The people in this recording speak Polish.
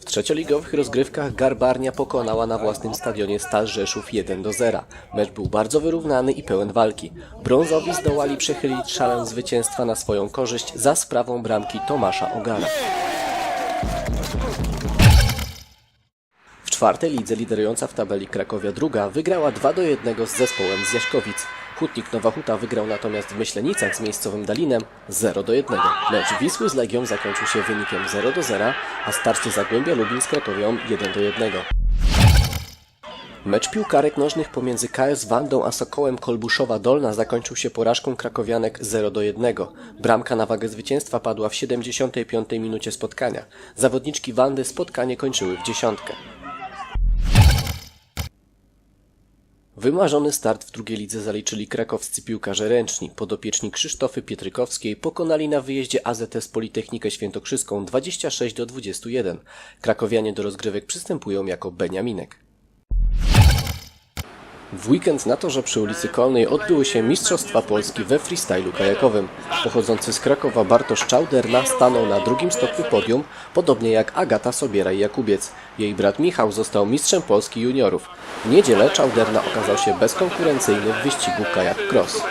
W trzecioligowych rozgrywkach Garbarnia pokonała na własnym stadionie Stal Rzeszów 1 do 0. Mecz był bardzo wyrównany i pełen walki. Brązowi zdołali przechylić szalę zwycięstwa na swoją korzyść za sprawą bramki Tomasza Ogara. W czwartej lidze liderująca w tabeli Krakowia druga wygrała 2 do 1 z zespołem z Jaśkowic. Hutnik Nowa Huta wygrał natomiast w Myślenicach z miejscowym Dalinem 0 do 1. Mecz Wisły z Legią zakończył się wynikiem 0 do 0, a starcie Zagłębia Lubin z Krakowią 1 do 1. Mecz piłkarek nożnych pomiędzy KS Wandą a Sokołem Kolbuszowa Dolna zakończył się porażką krakowianek 0 do 1. Bramka na wagę zwycięstwa padła w 75 minucie spotkania. Zawodniczki Wandy spotkanie kończyły w dziesiątkę. Wymarzony start w drugiej lidze zaliczyli krakowscy piłkarze ręczni. Podopieczni Krzysztofy Pietrykowskiej pokonali na wyjeździe AZS Politechnikę Świętokrzyską 26 do 21. Krakowianie do rozgrywek przystępują jako Beniaminek. W weekend na torze przy ulicy Kolnej odbyły się Mistrzostwa Polski we freestylu kajakowym. Pochodzący z Krakowa Bartosz Czauderna stanął na drugim stopniu podium, podobnie jak Agata Sobiera i Jakubiec. Jej brat Michał został mistrzem Polski juniorów. W niedzielę Czauderna okazał się bezkonkurencyjny w wyścigu kajak cross.